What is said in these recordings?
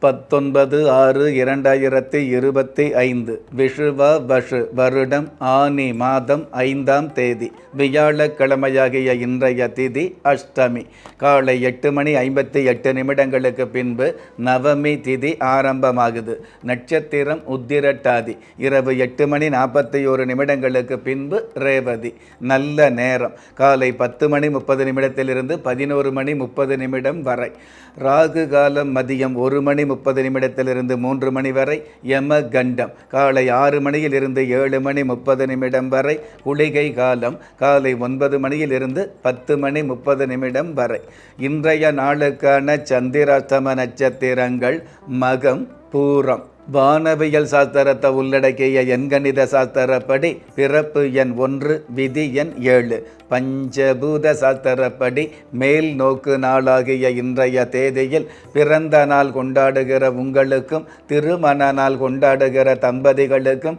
பத்தொன்பது ஆறு இரண்டாயிரத்தி இருபத்தி ஐந்து விஷுவ வஷு வருடம் ஆனி மாதம் ஐந்தாம் தேதி வியாழக்கிழமையாகிய இன்றைய திதி அஷ்டமி. காலை எட்டு மணி ஐம்பத்தி எட்டு நிமிடங்களுக்கு பின்பு நவமி திதி ஆரம்பமாகுது. நட்சத்திரம் உத்திரட்டாதி இரவு எட்டு மணி நாற்பத்தி ஒரு நிமிடங்களுக்கு பின்பு ரேவதி. நல்ல நேரம் காலை பத்து மணி முப்பது நிமிடத்திலிருந்து பதினோரு மணி முப்பது நிமிடம் வரை. ராகு காலம் மதியம் ஒரு மணி முப்பது நிமிடத்திலிருந்து மூன்று மணி வரை யம கண்டம் காலை ஆறு மணியிலிருந்து ஏழு மணி முப்பது நிமிடம் வரை குளிகை காலம். காலை ஒன்பது மணியிலிருந்து பத்து மணி முப்பது நிமிடம் வரை. இன்றைய நாளுக்கான சந்திராஷ்டம நட்சத்திரங்கள் மகம் பூரம். வானவியல் சாஸ்திரத்தை உள்ளடக்கிய எண்கணித சாஸ்திரப்படி பிறப்பு எண் ஒன்று விதி எண் ஏழு. பஞ்சபூத சாஸ்திரப்படி மேல் நோக்கு நாளாகிய இன்றைய தேதியில் பிறந்த நாள் கொண்டாடுகிற உங்களுக்கும் திருமண நாள் கொண்டாடுகிற தம்பதிகளுக்கும்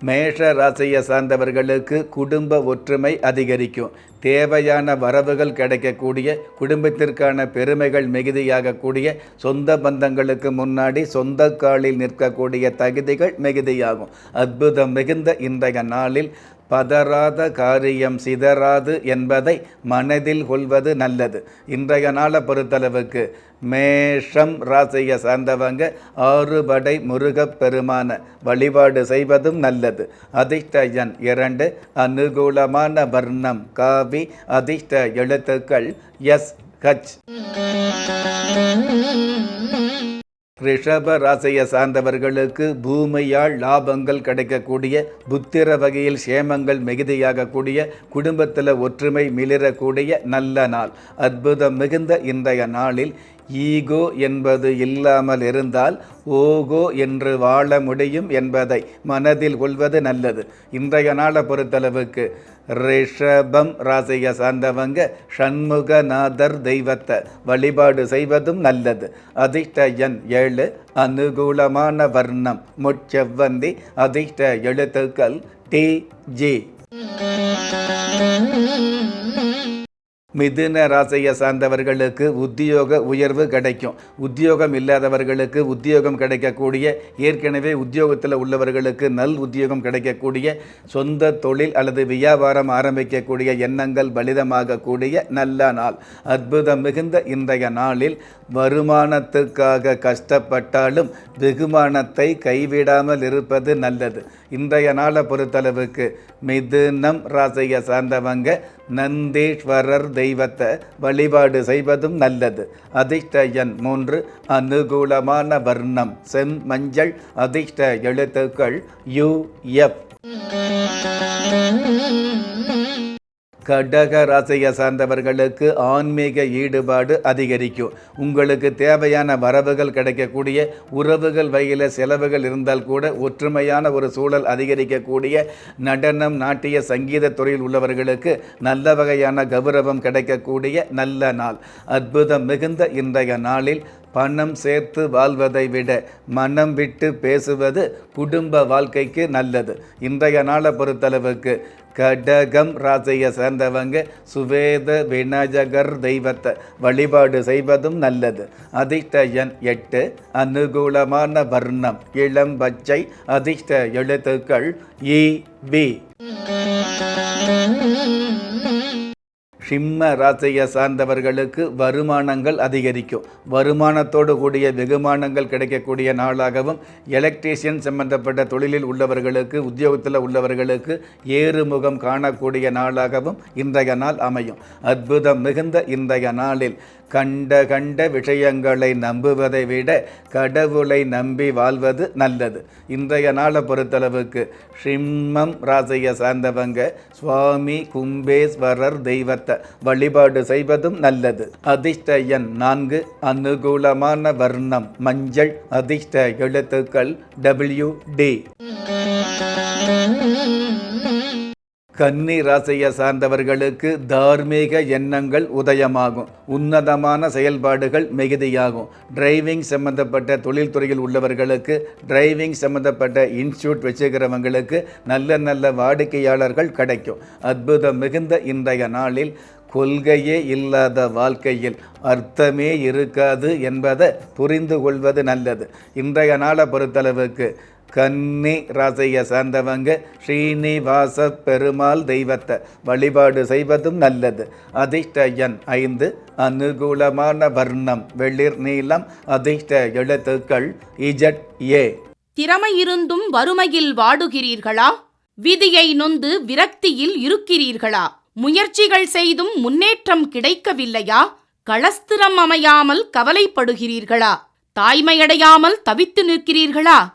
மேஷ ராசியை சார்ந்தவர்களுக்கு குடும்ப ஒற்றுமை அதிகரிக்கும். தேவையான வரவுகள் கிடைக்கக்கூடிய குடும்பத்திற்கான பெருமைகள் மிகுதியாகக்கூடிய சொந்த பந்தங்களுக்கு முன்னாடி சொந்த காலில் நிற்கக்கூடிய தகுதிகள் மிகுதியாகும். அற்புதம் மிகுந்த இன்றைய நாளில் பதறாத காரியம் சிதறாது என்பதை மனதில் கொள்வது நல்லது. இன்றைய நாளை பொறுத்தளவுக்கு மேஷம் ராசியை சார்ந்தவங்க ஆறுபடை முருகப் பெருமான வழிபாடு செய்வதும் நல்லது. அதிர்ஷ்ட எண் இரண்டு அனுகூலமான வர்ணம் காவி அதிர்ஷ்ட எழுத்துக்கள் எஸ் ஹச். ரிஷப ராசியை சார்ந்தவர்களுக்கு பூமியால் லாபங்கள் கிடைக்கக்கூடிய புத்திர வகையில் சேமங்கள் மிகுதியாகக்கூடிய குடும்பத்தில் ஒற்றுமை மிளிரக்கூடிய நல்ல நாள். அற்புதம் மிகுந்த இன்றைய நாளில் ஈகோ என்பது இல்லாமல் இருந்தால் ஓகோ என்று வாழ முடியும் என்பதை மனதில் கொள்வது நல்லது. இன்றைய நாளை பொறுத்தளவுக்கு ரிஷபம் ராசியை சார்ந்தவங்க ஷண்முகநாதர் தெய்வத்தை வழிபாடு செய்வதும் நல்லது. அதிர்ஷ்ட எண் ஏழு அனுகூலமான வர்ணம். முச்செவ்வந்தி அதிர்ஷ்ட எழுத்துக்கள் டி ஜி. மிதுன ராசியை சார்ந்தவர்களுக்கு உத்தியோக உயர்வு கிடைக்கும். உத்தியோகம் இல்லாதவர்களுக்கு உத்தியோகம் கிடைக்கக்கூடிய ஏற்கனவே உத்தியோகத்தில் உள்ளவர்களுக்கு நல் உத்தியோகம் கிடைக்கக்கூடிய சொந்த தொழில் அல்லது வியாபாரம் ஆரம்பிக்கக்கூடிய எண்ணங்கள் பலிதமாகக்கூடிய நல்ல நாள். அற்புதம் மிகுந்த இன்றைய நாளில் வருமானத்துக்காக கஷ்டப்பட்டாலும் வெகுமானத்தை கைவிடாமல் இருப்பது நல்லது. இன்றைய நாளை பொறுத்தளவுக்கு மிதுனம் ராசியை சார்ந்தவங்க நந்தேஸ்வரர் தெய்வத்தை வழிபாடு செய்வதும் நல்லது. அதிர்ஷ்ட எண் மூன்று அனுகூலமான வர்ணம். செம் மஞ்சள் அதிர்ஷ்ட எழுத்துக்கள் யு எஃப். கடக ராசியை சார்ந்தவர்களுக்கு ஆன்மீக ஈடுபாடு அதிகரிக்கும். உங்களுக்கு தேவையான வரவுகள் கிடைக்கக்கூடிய உறவுகள் வகையில் செலவுகள் இருந்தால் கூட ஒற்றுமையான ஒரு சூழல் அதிகரிக்கக்கூடிய நடனம் நாட்டிய சங்கீத துறையில் உள்ளவர்களுக்கு நல்ல வகையான கௌரவம் கிடைக்கக்கூடிய நல்ல நாள். அற்புதம் மிகுந்த இன்றைய நாளில் பணம் சேர்த்து வாழ்வதை விட மனம் விட்டு பேசுவது குடும்ப வாழ்க்கைக்கு நல்லது. இன்றைய நாளை பொறுத்தளவுக்கு கடகம் ராசியை சேர்ந்தவங்க சுவேத விநாயகர் தெய்வத்தை வழிபாடு செய்வதும் நல்லது. அதிர்ஷ்ட எண் எட்டு அனுகூலமான வர்ணம் இளம் பச்சை அதிர்ஷ்ட எழுத்துக்கள் இ பி சிம்ம ராசியை சார்ந்தவர்களுக்கு வருமானங்கள் அதிகரிக்கும். வருமானத்தோடு கூடிய வெகுமானங்கள் கிடைக்கக்கூடிய நாளாகவும் எலக்ட்ரீஷியன் சம்பந்தப்பட்ட தொழிலில் உள்ளவர்களுக்கு உத்தியோகத்தில் உள்ளவர்களுக்கு ஏறுமுகம் காணக்கூடிய நாளாகவும் இன்றைய நாள் அமையும். அற்புதம் மிகுந்த இன்றைய நாளில் கண்ட கண்ட விஷயங்களை நம்புவதை விட கடவுளை நம்பி வாழ்வது நல்லது. இன்றைய நாளை பொறுத்தளவுக்கு சிம்மம் ராசியை சார்ந்தவங்க சுவாமி கும்பேஸ்வரர் தெய்வத்தை வழிபாடு செய்வதும் நல்லது. அதிர்ஷ்ட எண் நான்கு அனுகூலமான வர்ணம் மஞ்சள் அதிர்ஷ்ட எழுத்துக்கள் டபிள்யூ டி கன்னி ராசியை சார்ந்தவர்களுக்கு தார்மீக எண்ணங்கள் உதயமாகும். உன்னதமான செயல்பாடுகள் மிகுதியாகும். டிரைவிங் சம்பந்தப்பட்ட தொழில்துறையில் உள்ளவர்களுக்கு டிரைவிங் சம்பந்தப்பட்ட இன்ஸ்டியூட் வச்சுக்கிறவங்களுக்கு நல்ல நல்ல வாடிக்கையாளர்கள் கிடைக்கும். அற்புதம் மிகுந்த இன்றைய நாளில் கொள்கையே இல்லாத வாழ்க்கையில் அர்த்தமே இருக்காது என்பதை புரிந்து கொள்வது நல்லது. இன்றைய நாளை பொறுத்தளவுக்கு கன்னி ராசியை சார்ந்தவங்க ஸ்ரீனிவாச பெருமாள் தெய்வத்தை வழிபாடு செய்வதும் நல்லது. அதிர்ஷ்ட எண் ஐந்து அனுகூலமான வர்ணம் வெளிர் நீளம் அதிர்ஷ்ட எழுத்துக்கள் இஜட் ஏ. திறமை இருந்தும் வறுமையில் வாடுகிறீர்களா? விதியை நொந்து விரக்தியில் இருக்கிறீர்களா? முயற்சிகள் செய்தும் முன்னேற்றம் கிடைக்கவில்லையா? களஸ்திரம் அமையாமல் கவலைப்படுகிறீர்களா? தாய்மையடையாமல் தவித்து நிற்கிறீர்களா?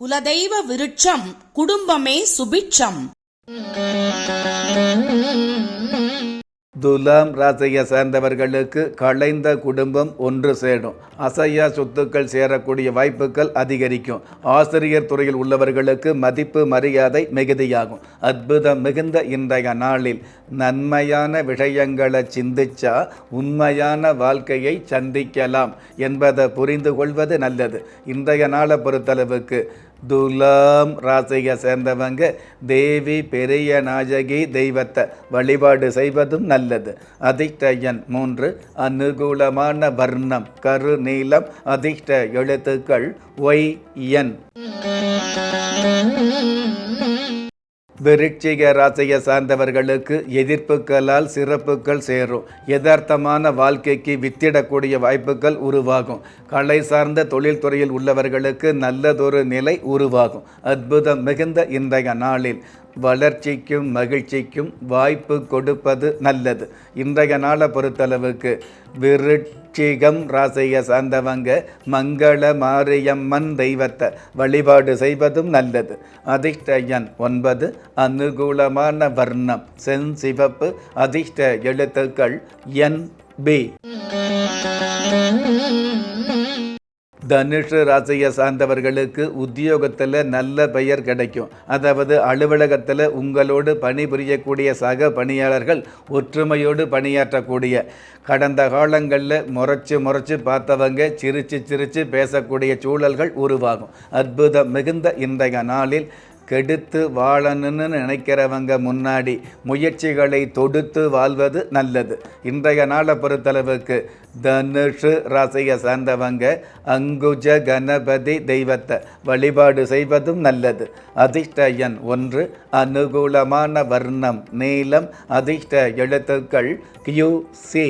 குலதெய்வ விருட்சம் குடும்பமே சுபிட்சம். துலாம் ராசியை சேர்ந்தவர்களுக்கு கலைந்த குடும்பம் ஒன்று சேரும். அசையா சொத்துக்கள் சேரக்கூடிய வாய்ப்புகள் அதிகரிக்கும். ஆசிரியர் துறையில் உள்ளவர்களுக்கு மதிப்பு மரியாதை மிகுதியாகும். அற்புதம் மிகுந்த இன்றைய நாளில் நன்மையான விஷயங்களை சிந்திச்சா உண்மையான வாழ்க்கையை சந்திக்கலாம் என்பதை புரிந்து கொள்வது நல்லது. இன்றைய நாளை பொறுத்தளவுக்கு துலாம் ராசியை சேர்ந்தவங்க தேவி பெரிய நாயகி தெய்வத்தை வழிபாடு செய்வதும் நல்லது. அதிர்ஷ்ட மூன்று அனுகூலமான வர்ணம் கரு நீளம் அதிர்ஷ்ட எழுத்துக்கள் ஒய் என். விருட்சிக ராசியை சார்ந்தவர்களுக்கு எதிர்ப்புகளால் சிறப்புகள் சேரும். யதார்த்தமான வாழ்க்கைக்கு வித்திடக்கூடிய வாய்ப்புகள் உருவாகும். கலை சார்ந்த தொழில்துறையில் உள்ளவர்களுக்கு நல்லதொரு நிலை உருவாகும். அற்புதம் மிகுந்த இன்றைய நாளில். வளர்ச்சிக்கும் மகிழ்ச்சிக்கும் வாய்ப்பு கொடுப்பது நல்லது. இன்றைய நாளை பொறுத்தளவுக்கு விருட்சிகம் ராசியை சார்ந்தவங்க மங்கள மாரியம்மன் தெய்வத்தை வழிபாடு செய்வதும் நல்லது. அதிர்ஷ்ட எண் ஒன்பது அனுகூலமான வர்ணம் செஞ்சிவப்பு அதிர்ஷ்ட எழுத்துக்கள் என் பி. தனுஷு ராசியை சார்ந்தவர்களுக்கு உத்தியோகத்தில் நல்ல பெயர் கிடைக்கும். அதாவது அலுவலகத்தில் உங்களோடு பணிபுரியக்கூடிய சக பணியாளர்கள் ஒற்றுமையோடு பணியாற்றக்கூடிய. கடந்த காலங்களில் முறைச்சு முறைச்சு பார்த்தவங்க சிரிச்சு சிரித்து பேசக்கூடிய சூழல்கள் உருவாகும். அற்புதம் மிகுந்த இன்றைய நாளில் கெடுத்து வாழணும்னு நினைக்கிறவங்க முன்னாடி முயற்சிகளை தொடுத்து வாழ்வது நல்லது. இன்றைய நாளை பொறுத்தளவுக்கு தனுஷு ராசியை சார்ந்தவங்க அங்குஜ கணபதி தெய்வத்தை வழிபாடு செய்வதும் நல்லது. அதிர்ஷ்ட எண் ஒன்று அனுகூலமான வர்ணம் நீளம் அதிர்ஷ்ட எழுத்துக்கள் கியூ சி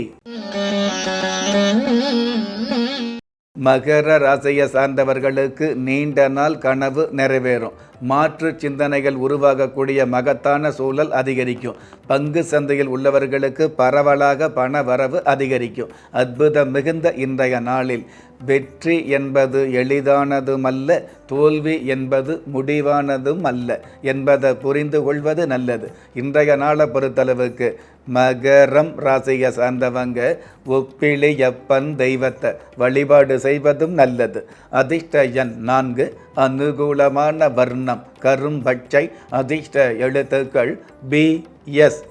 மகர ராசியை சார்ந்தவர்களுக்கு நீண்ட நாள் கனவு நிறைவேறும். மாற்று சிந்தனைகள் உருவாகக்கூடிய மகத்தான சூழல் அதிகரிக்கும். பங்கு சந்தையில் உள்ளவர்களுக்கு பரவலாக பண வரவு அதிகரிக்கும். அற்புதம் மிகுந்த இன்றைய நாளில் வெற்றி என்பது எளிதானதும் அல்ல தோல்வி என்பது முடிவானதும் அல்ல என்பதை புரிந்து கொள்வது நல்லது. இன்றைய நாளை பொறுத்தளவுக்கு மகரம் ராசியை சார்ந்தவங்க ஒப்பிளியப்பன் தெய்வத்தை வழிபாடு செய்வதும் நல்லது. அதிர்ஷ்ட எண் நான்கு அனுகூலமான வர்ணம் கரும்பச்சை அதிர்ஷ்ட எழுத்துக்கள் பி எஸ்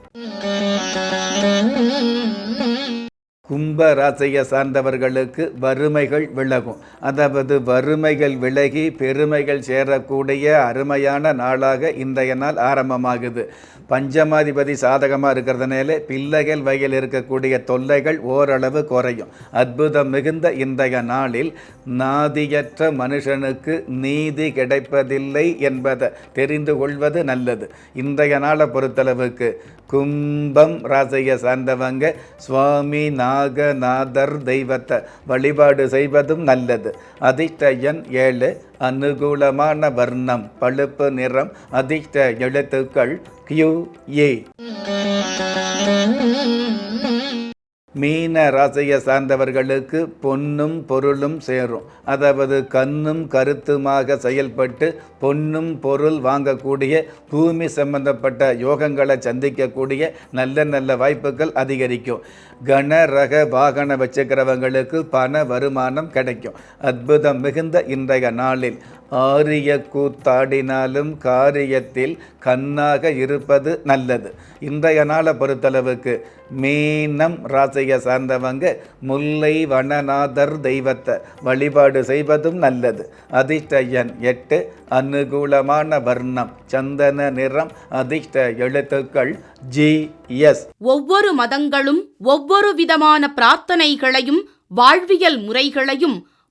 கும்ப ராசியை சார்ந்தவர்களுக்கு வறுமைகள் விலகும். அதாவது வறுமைகள் விலகி பெருமைகள் சேரக்கூடிய அருமையான நாளாக இன்றைய நாள் ஆரம்பமாகுது. பஞ்சமாதிபதி சாதகமாக இருக்கிறதுனால பிள்ளைகள் வகையில் இருக்கக்கூடிய தொல்லைகள் ஓரளவு குறையும். அற்புதம் மிகுந்த இன்றைய நாளில் நாதியற்ற மனுஷனுக்கு நீதி கிடைப்பதில்லை என்பதை தெரிந்து கொள்வது நல்லது. இன்றைய நாளை பொறுத்தளவுக்கு கும்பம் ராசியை சார்ந்தவங்க சுவாமி நாகநாதர் தெய்வத்தை வழிபாடு செய்வதும் நல்லது. அதிஷ்டயன் ஏழு அனுகூலமான வர்ணம் பழுப்பு நிறம் அதிர்ஷ்ட எழுத்துக்கள் கியூ ஏ மீன ராசியை சார்ந்தவர்களுக்கு பொன்னும் பொருளும் சேரும். அதாவது கண்ணும் கருத்துமாக செயல்பட்டு பொன்னும் பொருள் வாங்கக்கூடிய பூமி சம்பந்தப்பட்ட யோகங்களை சந்திக்கக்கூடிய நல்ல நல்ல வாய்ப்புகள் அதிகரிக்கும். கன ரக வாகனம் வச்சுக்கிறவங்களுக்கு பண வருமானம் கிடைக்கும். அற்புதம் மிகுந்த இன்றைய நாளில். ஆரிய கூத்தாடினாலும் காரியத்தில் கண்ணாக இருப்பது நல்லது. இன்றைய நாளை பொறுத்தளவுக்கு மீனம் ராசியை சார்ந்தவங்க முல்லை வனநாதர் தெய்வத்தை வழிபாடு செய்வதும் நல்லது. அதிர்ஷ்ட எண் எட்டு அனுகூலமான வர்ணம் சந்தன நிறம் அதிர்ஷ்ட எழுத்துக்கள் ஜி எஸ். ஒவ்வொரு மதங்களும் ஒவ்வொரு விதமான பிரார்த்தனைகளையும் வாழ்வியல் முறைகளையும்